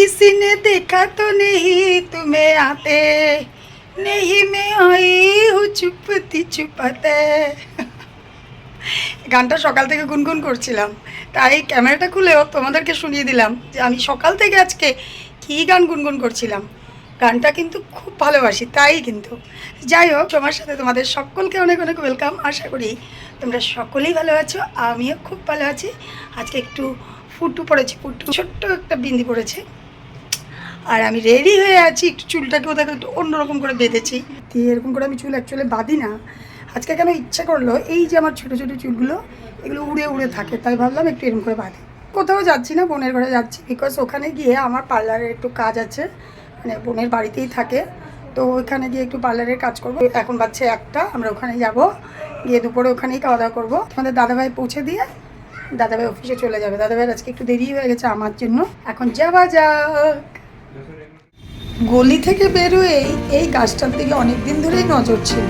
किसी ने देखा तो नहीं तुम्हें आते नहीं मैं आई हूँ चुपती चुपाते গানটা সকাল থেকে গুনগুন করছিলাম তাই ক্যামেরাটা খুলেও তোমাদেরকে শুনিয়ে দিলাম যে আমি সকাল থেকে আজকে কী গান গুনগুন করছিলাম গানটা কিন্তু খুব ভালোবাসি তাই কিন্তু যাই হোক তোমার সাথে তোমাদের সকলকে অনেক অনেক ওয়েলকাম আশা করি তোমরা সকলেই ভালো আছো আমিও খুব ভালো আছি আজকে একটু ফুটু পড়েছি ফুটু ছোট্ট একটা বিন্দি পড়েছে আর আমি রেডি হয়ে আছি, একটু চুলটাকেও দেখো একটু অন্যরকম করে বেঁধেছি। দিয়ে এরকম করে আমি চুল অ্যাকচুয়ালি বাঁধি না। আজকে কেন ইচ্ছা করল, এই যে আমার ছোটো ছোটো চুলগুলো, এগুলো উড়ে উড়ে থাকে, তাই ভাবলাম একটু এরকম করে বাঁধি। কোথাও যাচ্ছি না, বোনের ঘরে যাচ্ছি বিকজ ওখানে গিয়ে আমার পার্লারের একটু কাজ আছে মানে বোনের বাড়িতেই থাকে। তো ওখানে গিয়ে একটু পার্লারের কাজ করব। এখন বাচ্চা একটা, আমরা ওখানে যাব, গিয়ে দুপুরে ওখানেই খাওয়া দাওয়া করব। আমাদের দাদাভাই পৌঁছে দিয়ে দাদাভাই অফিসে চলে যাবে। দাদাভাইয়ের আজকে একটু দেরি হয়ে গেছে আমার জন্য। এখন যাওয়া যাক। গলি থেকে বেরোয়েই এই গাছটার দিকে অনেক দিন ধরেই নজর ছিল।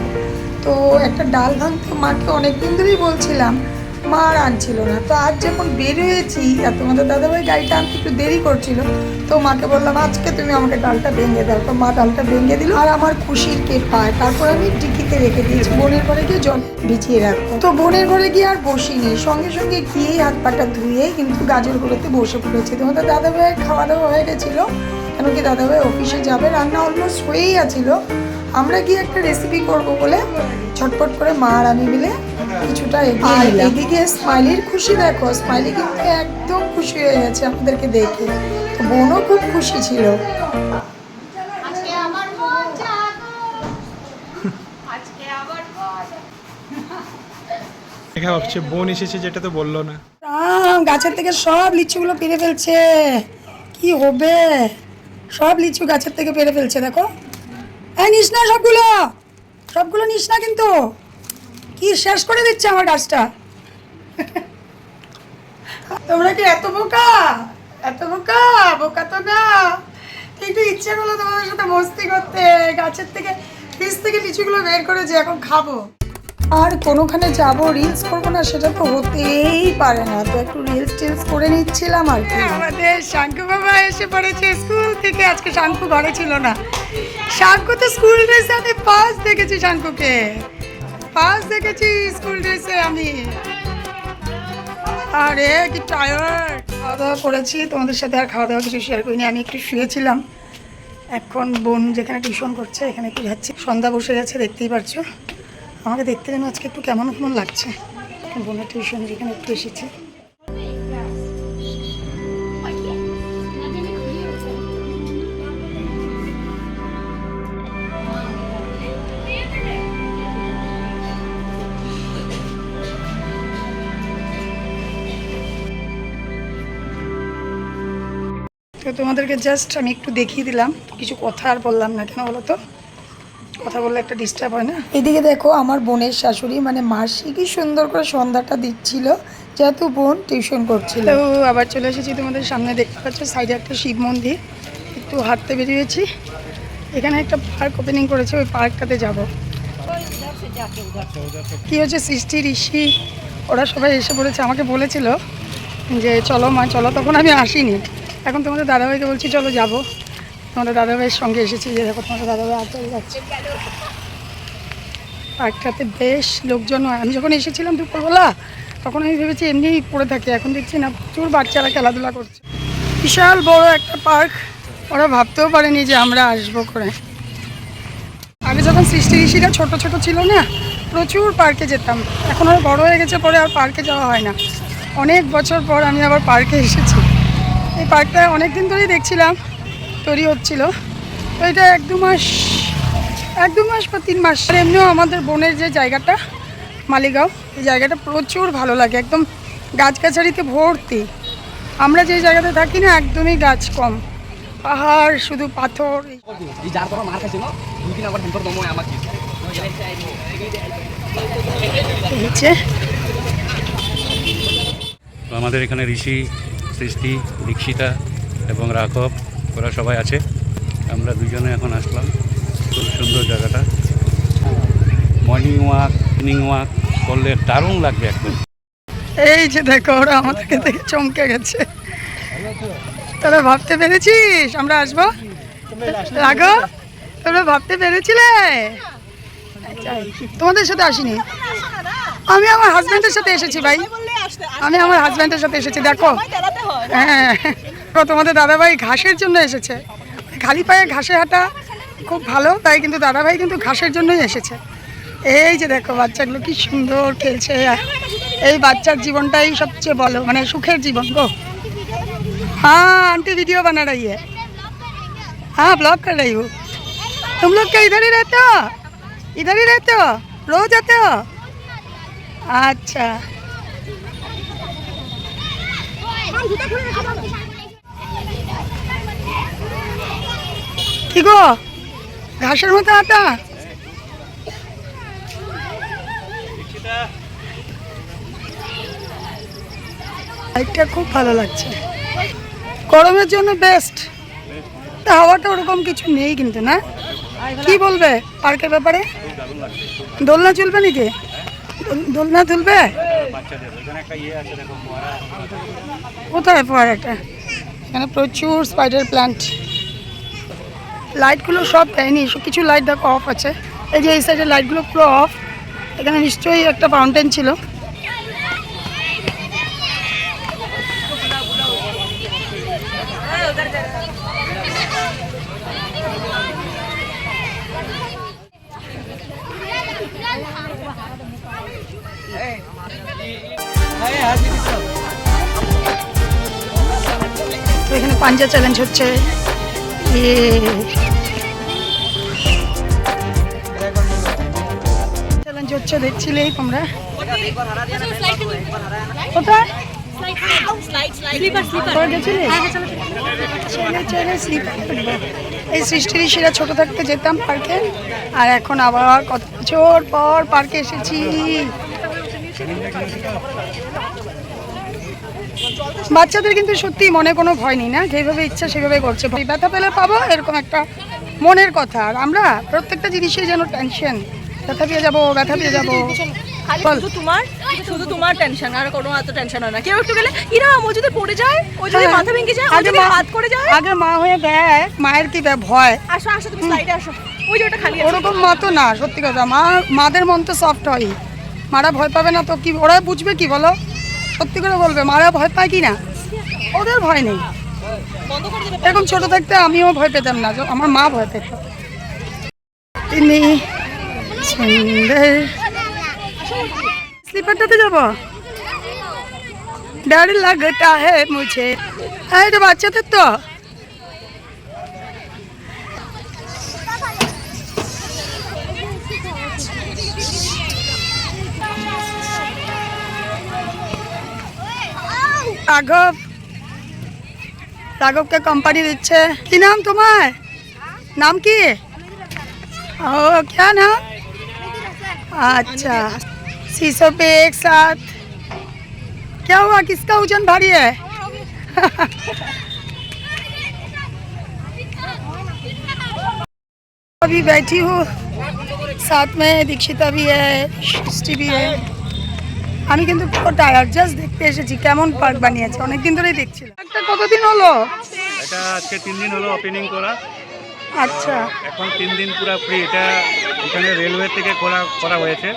তো একটা ডাল ভাঙতে মাকে অনেক দিন ধরেই বলছিলাম, মা আর আনছিল না। তো আজ যখন বেরোয়েছি আর তোমাদের দাদাভাই গাড়িটা আনতে একটু দেরি করছিল, তো মাকে বললাম, আজকে তুমি আমাকে ডালটা ভেঙে দাও। তো মা ডালটা ভেঙে দিল আর আমার খুশির কে পায়। তারপর আমি টিকিতে রেখে দিয়েছি, বোনের ঘরে গিয়ে জল ভিজিয়ে রাখব। তো বোনের ঘরে গিয়ে আর বসিনি, সঙ্গে সঙ্গে গিয়েই হাত পাটা ধুয়ে কিন্তু গাজরগুলোতে বসে পড়েছি। তোমাদের দাদাভাইয়ের খাওয়া দাওয়া হয়ে গেছিল। কেন কি দাদাভাই অফিসে যাবে? রান্না অলমোস্ট হয়েই আছিল। আমরা গিয়ে একটা রেসিপি করব বলে ছটপট করে মা আর আমি মিলে কিছুটা এগিয়ে আর এদিকে স্মাইলির খুশি দেখো স্মাইলি কিন্তু একদম খুশি হয়ে গেছে আমাদেরকে দেখে। তো বোনও খুব খুশি ছিল। ভাবছে বোন এসেছে যেটা তো বলল না। আম, গাছের থেকে সব লিচুগুলো পেরে ফেলছে। কি হবে? সব লিচু গাছের থেকে পেরে ফেলছে, দেখো। হ্যাঁ নিস না সবগুলো। সবগুলো নিস না কিন্তু। কি শেষ করে দিচ্ছে আমার গাছটা। তোমরা কি এত বোকা? এত বোকা? বোকা তো না। একটু ইচ্ছে করল তোমাদের সাথে মস্তি করতে। গাছের থেকে ফ্রিজ থেকে লিচুগুলো বের করেছি এখন খাব। আর কোনোখানে যাব রিলস করব না, সেটা তো হতেই পারে না। তো একটু রিলস টিলস করে নিচ্ছিলাম আর কি। আমাদের শাঙ্কু বাবা এসে পড়েছে স্কুল থেকে। আজকে শাঙ্কু ঘরে ছিল না। শাঙ্কু তো স্কুল ড্রেসে আমি পাস দেখেছি শাঙ্কুকে। পাস দেখেছি স্কুল ড্রেসে আমি। আরে, কি টায়ার্ড খাওয়া দাওয়া করেছি। তোমাদের সাথে আর খাওয়া দাওয়া কিছু শেয়ার করিনি। আমি একটু শুয়েছিলাম। এখন বোন যেখানে টিউশন করছে, এখানে একটু যাচ্ছি। সন্ধ্যা বসে গেছে, দেখতেই পারছ। আমাকে দেখতে যেন আজকে একটু কেমন কেমন লাগছে। বোনের টিউশন যেখানে একটু এসেছি। তো তোমাদেরকে জাস্ট আমি একটু দেখিয়ে দিলাম। কিছু কথা আর বললাম না কেন বলো তো? কথা বললে একটা ডিস্টার্ব হয় না? এদিকে দেখো আমার বোনের শাশুড়ি মানে মাসি কি সুন্দর করে সন্ধ্যাটা দিচ্ছিল যেহেতু বোন টিউশন করছিল। তো আবার চলে এসেছি তোমাদের সামনে দেখতে পাচ্ছ সাইডে একটা শিব মন্দির একটু হাঁটতে বেরিয়েছি। এখানে একটা পার্ক ওপেনিং করেছে ওই পার্কটাতে যাব। কি হচ্ছে সৃষ্টি ঋষি ওরা সবাই এসে পড়েছে আমাকে বলেছিল যে চলো মা চলো তখন আমি আসিনি। এখন তোমাদের দাদাভাইকে বলছি চলো যাব। তোমাদের দাদাভাইয়ের সঙ্গে এসেছি যে দেখো তোমাদের দাদাভাই আর চলে যাচ্ছে। পার্কটাতে বেশ লোকজন হয়। আমি যখন এসেছিলাম দুপুরবেলা, তখন আমি ভেবেছি এমনিই পড়ে থাকি। এখন দেখছি না, প্রচুর বাচ্চারা খেলাধুলা করছে। বিশাল বড় একটা পার্ক। ওরা ভাবতেও পারেনি যে আমরা আসব করে। আগে যখন সৃষ্টি ঋষিরা ছোট ছোট ছিল না, প্রচুর পার্কে যেতাম। এখন আর বড় হয়ে গেছে পরে আর পার্কে যাওয়া হয় না। অনেক বছর পর আমি আবার পার্কে এসেছি। এই পার্কটা অনেক দিন ধরেই দেখছিলাম। তৈরি হচ্ছিল। তো এটা এক দু মাস এক দু মাস বা তিন মাস। আর এমনিও আমাদের বোনের যে জায়গাটা মালিগাঁও এই জায়গাটা প্রচুর ভালো লাগে। একদম গাছগাছালিতে ভর্তি। আমরা যে জায়গাতে থাকি না একদমই গাছ কম। পাহাড় শুধু পাথর আমাদের এখানে ঋষি সৃষ্টি দীক্ষিতা এবং রাঘব। ওরা সবাই আছে। আমরা দুজনে এখন আসলাম। খুব সুন্দর জায়গাটা। মর্নিং ওয়াক ইভিনিং ওয়াক করলে দারুণ লাগবে একদম। এই যে দেখো, ওরা আমাদেরকে দেখে চমকে গেছে। তোরা ভাবতে পেরেছিস? আমরা আসব? রাঘব, তোমরা ভাবতে পেরেছিলে? তোমাদের সাথে আসিনি। আমি আমার হাজব্যান্ডের সাথে এসেছি ভাই। আমি আমার হাজব্যান্ডের সাথে এসেছি, দেখো। হ্যাঁ। তোমাদের দাদাভাই ঘাসের জন্য এসেছে খালি পায়ে ঘাসে হাঁটা খুব ভালো তাই কিন্তু দাদাভাই কিন্তু ঘাসের জন্যই এসেছে এই যে দেখো বাচ্চাগুলো কি সুন্দর খেলছে এই বাচ্চার জীবনটাই সবচেয়ে বলো মানে সুখের জীবন গো हाँ आंटी वीडियो बना रही है हाँ ब्लॉग कर रही हूँ तुम लोग क्या इधर ही रहते हो इधर ही रहते हो रोज आते हो अच्छा কি গো? ঘাসের মতো আটা? লাইটটা খুব ভালো লাগছে। গরমের জন্য বেস্ট তা হাওয়াটা ওরকম কিছু নেই কিন্তু, না? কি বলবে পার্কের ব্যাপারে? দোলনা চলবে নাকি? দোল- দোলনা তুলবে কোথায় ফোয়ারাটা এখানে প্রচুর স্পাইডার প্ল্যান্ট লাইটগুলো সব দেয়নি কিছু লাইট দেখো অফ আছে। এই যে এই সাইডের লাইটগুলো পুরো অফ এখানে নিশ্চয়ই একটা ফাউন্টেন ছিল। এখানে পাঞ্জা চ্যালেঞ্জ হচ্ছে। চ্যালেঞ্জ হচ্ছে দেখছিলেই তোমরা। কোথায়? স্লিপার উঠবো। এই সৃষ্টি ঋষিরা ছোট থাকতে যেতাম পার্কে আর এখন আবার কত বছর পর পার্কে এসেছি। বাচ্চাদের কিন্তু সত্যি মনে কোনো ভয় নেই না যেভাবে ইচ্ছা সেভাবে করছে। ভয় ব্যথা পেলে পাবো এরকম একটা মনের কথা। আর আমরা প্রত্যেকটা জিনিসের যেন টেনশন ব্যথা পেয়ে যাব ব্যথা পেয়ে যাব। শুধু তোমার শুধু তোমার টেনশন আর কোনো এত টেনশন হয় না। কেউ একটু গেলে ইরাম ও যদি পড়ে যায় ও যদি হ্যাঁ। মাথা ভেঙে যায় ও আগে যদি হাত করে যায় আগে মা হয়ে দেয় মায়ের কি ভয়। আসো আসো তুমি স্লাইডে আসো। ওই যে ওটা খালি ওরকম মা তো না সত্যি কথা। মা মাদের মন তো সফট হয়। মারা ভয় পাবে না তো কি ওরা বুঝবে কি বলো? সত্যি করে বলবে, মারা ভয় পায় কি না? ওদের ভয় নেই। এরকম ছোট থাকতে আমিও ভয় পেতাম না আমার মা ভয় পেত। তিনি স্লিপারটাতে যাব? ডর লাগতা হে মুঝে। হ্যাঁ এটা বাচ্চাদের তো। রাঘব রাঘবকে কোম্পানি দিচ্ছে কি নাম তোমার নাম কি ও क्या नाम अच्छा शीशो पे एक साथ क्या हुआ किसका वजन भारी है अभी बैठी हूँ साथ में दीक्षिता भी है सृष्टि भी है আমি কিন্তু পুরো টায়ার জাস্ট দেখতে এসেছি কেমন পার্ক বানিয়েছে অনেকদিন ধরেই দেখছিলাম একটা কতদিন হলো? এটা আজকে তিন দিন হলো ওপেনিং করা। আচ্ছা। এখন তিন দিন পুরো ফ্রি এটা এখানে রেলওয়ে থেকে করা করা হয়েছে।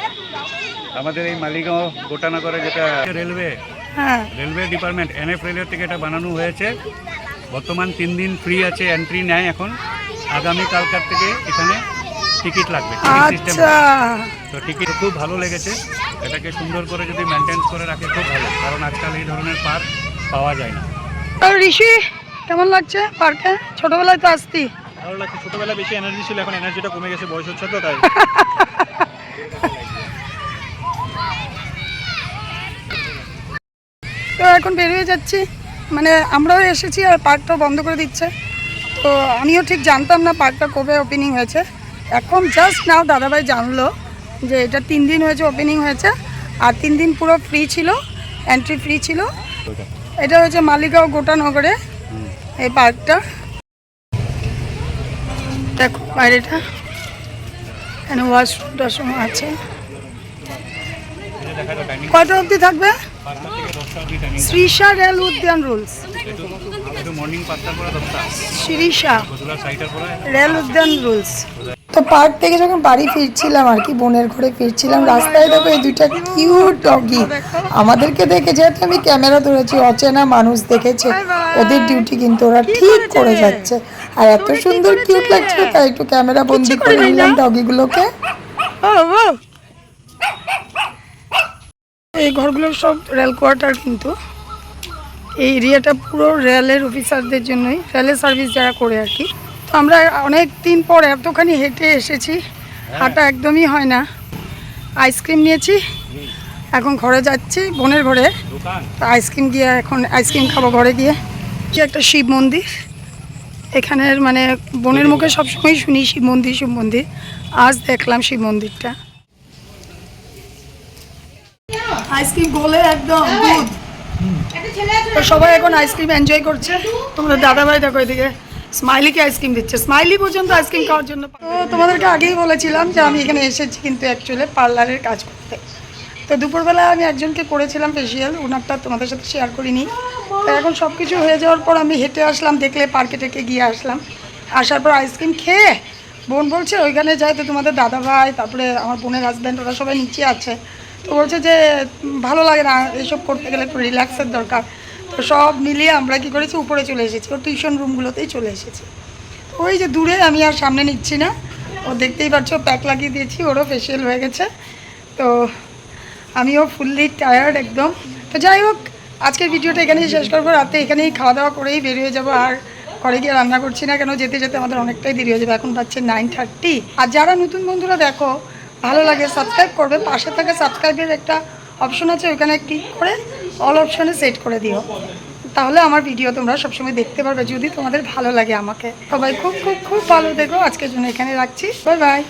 আমাদের এই মালিগাঁও গোটানগরে যেটা রেলওয়ে হ্যাঁ। রেলওয়ে ডিপার্টমেন্ট এনএফ রেলওয়ে থেকে এটা বানানো হয়েছে। বর্তমান তিন দিন ফ্রি আছে এন্ট্রি নেয় এখন। আগামী কালকার থেকে এখানে টিকিট লাগবে আচ্ছা। তো টিকিট খুব ভালো লেগেছে। এটাকে সুন্দর করে যদি মেনটেন করে রাখে খুব ভালো। কারণ আজকাল এই ধরনের পার্ক পাওয়া যায় না। আর ঋষি কেমন লাগছে পার্কে? ছোটবেলায় তো আসতি। ভালো লাগছে। ছোটবেলা বেশি এনার্জি ছিল এখন এনার্জিটা কমে গেছে বয়স হচ্ছে তো তাই। তো এখন বেরিয়ে যাচ্ছি। মানে আমরাও এসেছি আর পার্কটাও বন্ধ করে দিচ্ছে। তো আমিও ঠিক জানতাম না পার্কটা কবে ওপেনিং হয়েছে। এখন জাস্ট নাও দাদাভাই জানলো যে এটা তিন দিন হয়েছে ওপেনিং হয়েছে, আর তিন দিন পুরো ফ্রি ছিল এন্ট্রি ফ্রি ছিল। এটা হচ্ছে মালিগাঁও গোটানগরে, এই পার্কটা। দেখো বাইরেটা, এখানে ওয়াশরুম টাশরুম আছে। টাইমিং অবধি থাকবে? শ্রীশা রেল উদ্যান রুলস। শিরিষা রেল উদ্যান রুলস। তো পার্ক থেকে যখন বাড়ি ফিরছিলাম আর কি বোনের ঘরে ফিরছিলাম রাস্তায় দেখো এই দুইটা কিউট ডগি আমাদেরকে দেখে যেহেতু আমি ক্যামেরা ধরেছি অচেনা মানুষ দেখেছে ওদের ডিউটি কিন্তু ওরা ঠিক করে যাচ্ছে। আর এত সুন্দর কিউট লাগছে তাই একটু ক্যামেরা বন্দি করে নিলাম ডগিগুলোকে এই ঘরগুলো সব রেল কোয়ার্টার কিন্তু। এই এরিয়াটা পুরো রেলের অফিসারদের জন্যই রেলের সার্ভিস যারা করে আর কি। আমরা অনেক দিন পর এতখানি হেঁটে এসেছি হাঁটা একদমই হয় না। আইসক্রিম নিয়েছি এখন ঘরে যাচ্ছি বোনের ঘরে। দোকান? আইসক্রিম গিয়ে এখন আইসক্রিম খাব ঘরে গিয়ে। কি একটা শিব মন্দির। এখানের মানে বোনের মুখে সবসময় শুনি শিব মন্দির শিব মন্দির। আজ দেখলাম শিব মন্দিরটা। আইসক্রিম গোলে একদম দুধ। সবাই এখন আইসক্রিম এনজয় করছে। তোমরা দাদাভাই দেখো এদিকে। স্মাইলিকে আইসক্রিম দিচ্ছে। স্মাইলি পর্যন্ত আইসক্রিম খাওয়ার জন্য তো তোমাদেরকে আগেই বলেছিলাম যে আমি এখানে এসেছি কিন্তু অ্যাকচুয়ালি পার্লারের কাজ করতে। তো দুপুরবেলা আমি একজনকে করেছিলাম ফেসিয়াল ওনারটা তোমাদের সাথে শেয়ার করিনি। তো এখন সব কিছু হয়ে যাওয়ার পর আমি হেঁটে আসলাম, দেখলে পার্কে টেকে গিয়ে আসলাম। আসার পর আইসক্রিম খেয়ে বোন বলছে, ওইখানে যাই তো তোমাদের দাদা ভাই তারপরে আমার বোনের হাজব্যান্ড ওরা সবাই নিচে আছে। তো বলছে যে ভালো লাগে না এইসব করতে গেলে একটু রিল্যাক্সের দরকার। তো সব মিলিয়ে আমরা কি করেছি? উপরে চলে এসেছি। ও টিউশন রুমগুলোতেই চলে এসেছি। ওই যে দূরে আমি আর সামনে নিচ্ছি না। ও দেখতেই পাচ্ছ প্যাক লাগিয়ে দিয়েছি, ওরও ফেসিয়াল হয়ে গেছে। তো আমিও ফুললি টায়ার্ড একদম। তো যাই হোক, আজকের ভিডিওটা এখানেই শেষ করব। রাতে এখানেই খাওয়া দাওয়া করেই বেরিয়ে যাব। আর ঘরে গিয়ে রান্না করছি না কেন? যেতে যেতে আমাদের অনেকটাই দেরি হয়ে যাবে। এখন পাচ্ছে নাইন থার্টি আর যারা নতুন বন্ধুরা, দেখো, ভালো লাগে সাবস্ক্রাইব করবে। পাশে থাকা সাবস্ক্রাইবের একটা অপশন আছে। ওখানে ক্লিক করে অল অপশানে সেট করে দিও। তাহলে আমার ভিডিও তোমরা সবসময় দেখতে পারবে। যদি তোমাদের ভালো লাগে আমাকে। সবাই খুব খুব খুব ভালো দেখো আজকের জন্য এখানে রাখছি। Bye bye